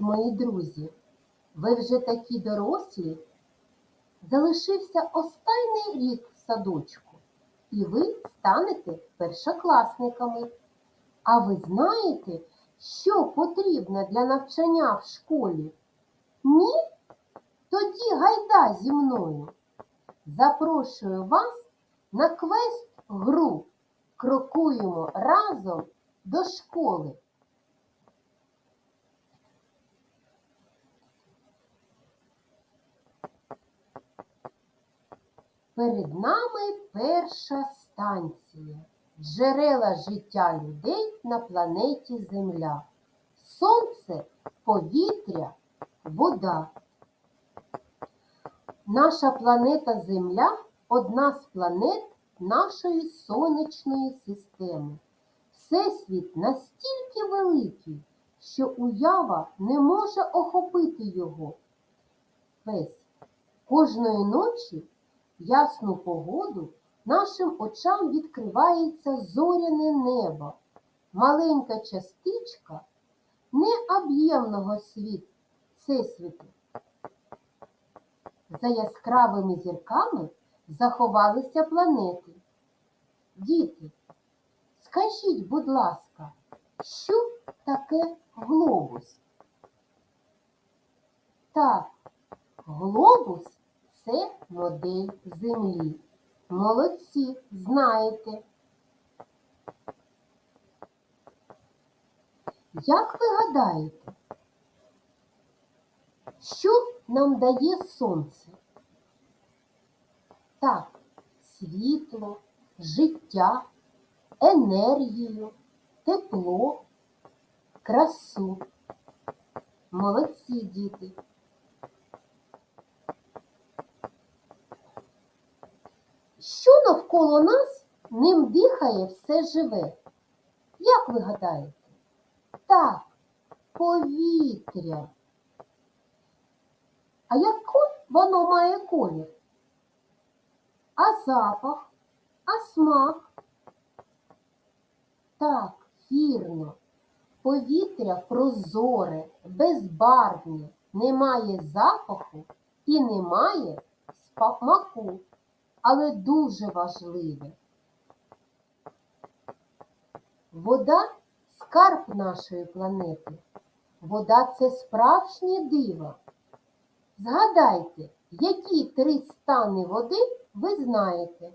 Мої друзі! Ви вже такі дорослі? Залишився останній рік в садочку, і ви станете першокласниками. А ви знаєте, що потрібно для навчання в школі? Ні? Тоді гайда зі мною. Запрошую вас на квест гру. Крокуємо разом до школи. Перед нами перша станція. Джерела життя людей на планеті Земля. Сонце, повітря, вода. Наша планета Земля одна з планет нашої сонячної системи. Всесвіт настільки великий, що уява не може охопити його. Весь кожної ночі ясну погоду нашим очам відкривається зоряне небо, маленька частичка необ'ємного світ всесвіту. За яскравими зірками заховалися планети. Діти, скажіть, будь ласка, що таке глобус? Так, глобус це модель Землі. Молодці, знаєте. Як ви гадаєте, що нам дає сонце? Так, світло, життя, енергію, тепло, красу. Молодці діти. Що навколо нас ним дихає все живе? Як ви гадаєте? Так, повітря. А який воно має колір? А запах, а смак? Так, вірно. Повітря прозоре, безбарвне, не має запаху і не має смаку але дуже важливе. Вода скарб нашої планети. Вода це справжнє диво. Згадайте, які три стани води ви знаєте.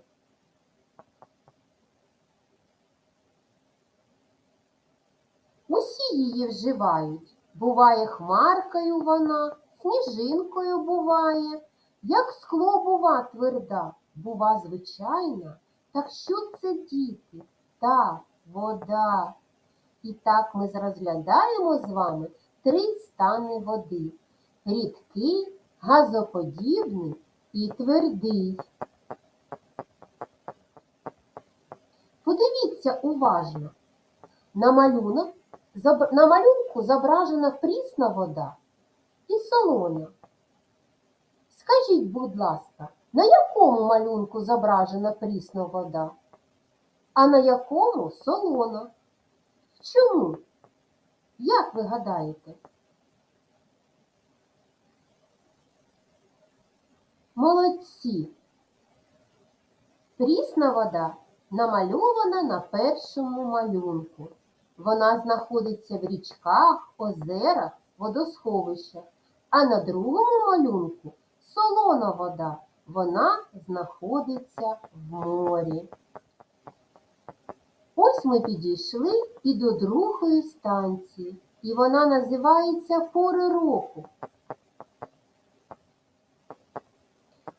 Усі її вживають. Буває хмаркою вона, сніжинкою буває, як скло бува тверда бува звичайна, так що це діти? Так, вода. І так ми розглядаємо з вами три стани води. Рідкий, газоподібний і твердий. Подивіться уважно. На малюнок, на малюнку зображена прісна вода і солона. Скажіть, будь ласка, на якому малюнку зображена прісна вода, а на якому солона? Чому? Як ви гадаєте? Молодці. Прісна вода намальована на першому малюнку. Вона знаходиться в річках, озерах, водосховищах, а на другому малюнку солона вода вона знаходиться в морі. Ось ми підійшли і до другої станції, і вона називається Пори року.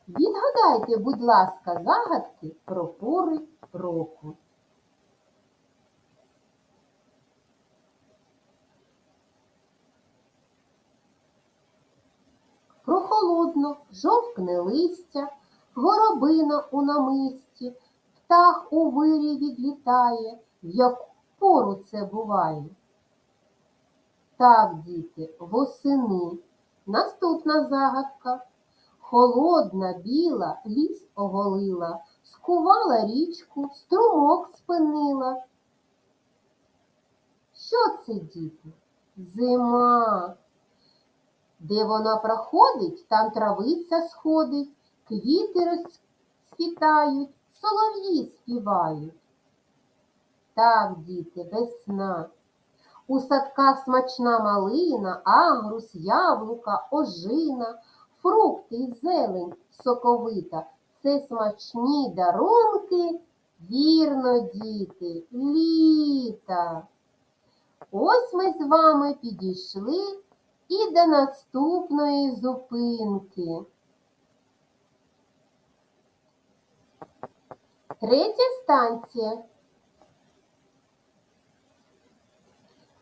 Відгадайте, будь ласка, загадки про пори року. Прохолодно, жовкне листя, горобина у намисті, птах у вирі відлітає, в яку пору це буває. Так, діти, восени. Наступна загадка. Холодна, біла, ліс оголила, скувала річку, струмок спинила. Що це, діти? Зима. Де вона проходить, там травиця сходить, квіти розцвітають, солов'ї співають. Так, діти, весна. У садках смачна малина, агрус, яблука, ожина, фрукти й зелень соковита. Це смачні дарунки, вірно, діти, літа. Ось ми з вами підійшли і до наступної зупинки. Третя станція.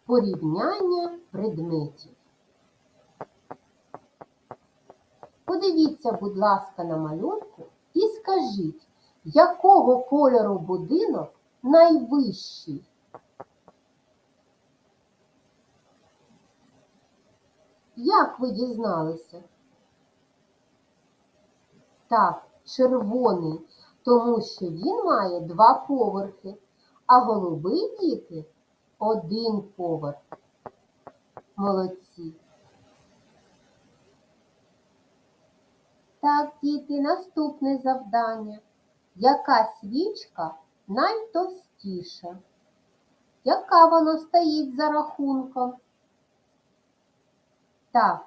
Порівняння предметів. Подивіться, будь ласка, на малюнку і скажіть, якого кольору будинок найвищий? Як ви дізналися? Так, червоний, тому що він має два поверхи, а голубий діти один поверх. Молодці. Так, діти, наступне завдання. Яка свічка найтовстіша? Яка вона стоїть за рахунком? Так,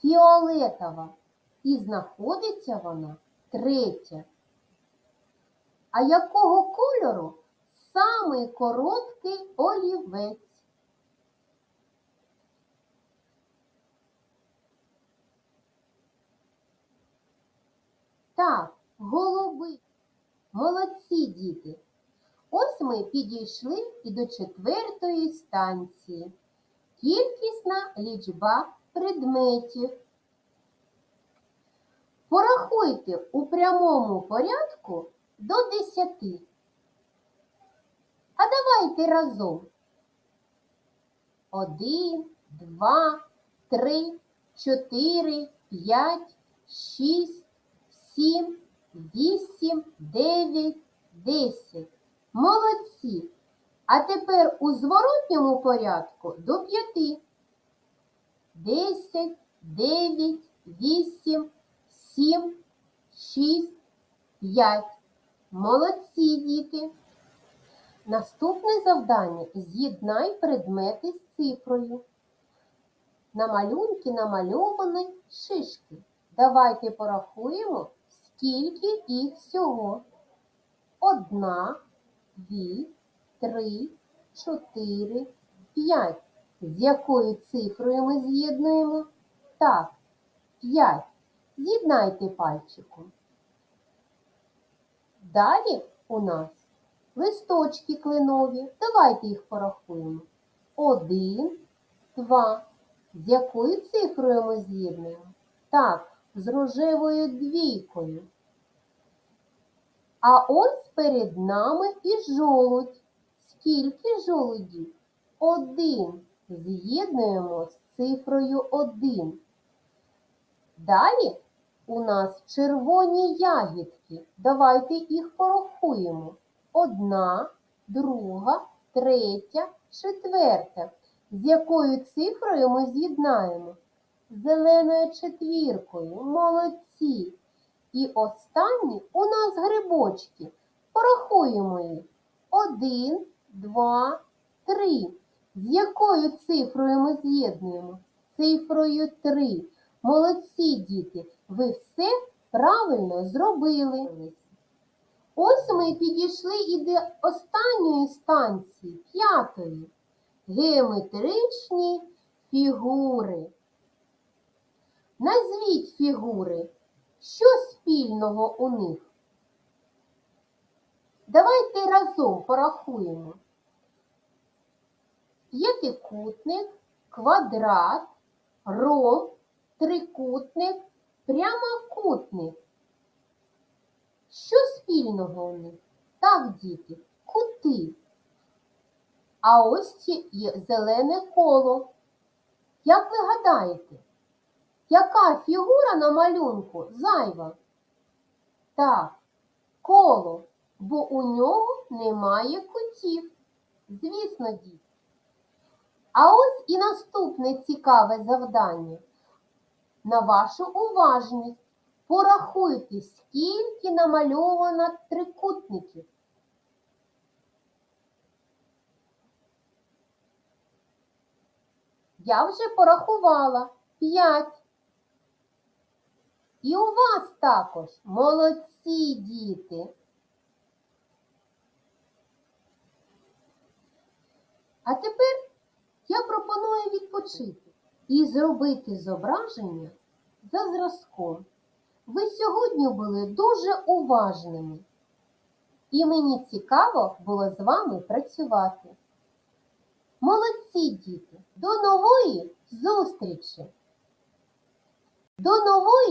фіолетова. І знаходиться вона третя. А якого кольору самий короткий олівець? Так, голуби. Молодці діти. Ось ми підійшли і до четвертої станції. Кількісна лічба предметів. Порахуйте у прямому порядку до десяти. А давайте разом. Один, два, три, чотири, п'ять, шість, сім, вісім, дев'ять, десять. Молодці. А тепер у зворотньому порядку до п'яти. Десять, дев'ять, вісім, сім, шість, п'ять. Молодці, діти. Наступне завдання з'єднай предмети з цифрою. На малюнки намальовані шишки. Давайте порахуємо, скільки їх всього. Одна, дві, три, чотири, п'ять. З якою цифрою ми з'єднуємо? Так, п'ять. З'єднайте пальчиком. Далі у нас листочки кленові. Давайте їх порахуємо. Один, два. З якою цифрою ми з'єднуємо? Так, з рожевою двійкою. А ось перед нами і жолудь. Скільки жолудів? Один. З'єднуємо з цифрою один. Далі у нас червоні ягідки. Давайте їх порахуємо. Одна, друга, третя, четверта. З якою цифрою ми з'єднаємо? Зеленою четвіркою. Молодці. І останні у нас грибочки. Порахуємо їх. Один, два, три. З якою цифрою ми з'єднуємо? Цифрою три. Молодці, діти, ви все правильно зробили. Ось ми підійшли і до останньої станції, п'ятої. Геометричні фігури. Назвіть фігури, що спільного у них? Давайте разом порахуємо. П'ятикутник, квадрат, ромб, трикутник, прямокутник. Що спільного у них? Так, діти, кути. А ось є зелене коло. Як ви гадаєте, яка фігура на малюнку зайва? Так, коло, бо у нього немає кутів. Звісно, діти. А ось і наступне цікаве завдання. на вашу уважність. Порахуйте, скільки намальовано трикутників. Я вже порахувала п'ять. І у вас також молодці діти. А тепер я пропоную відпочити і зробити зображення за зразком. Ви сьогодні були дуже уважними, і мені цікаво було з вами працювати. Молодці діти! До нової зустрічі! До нової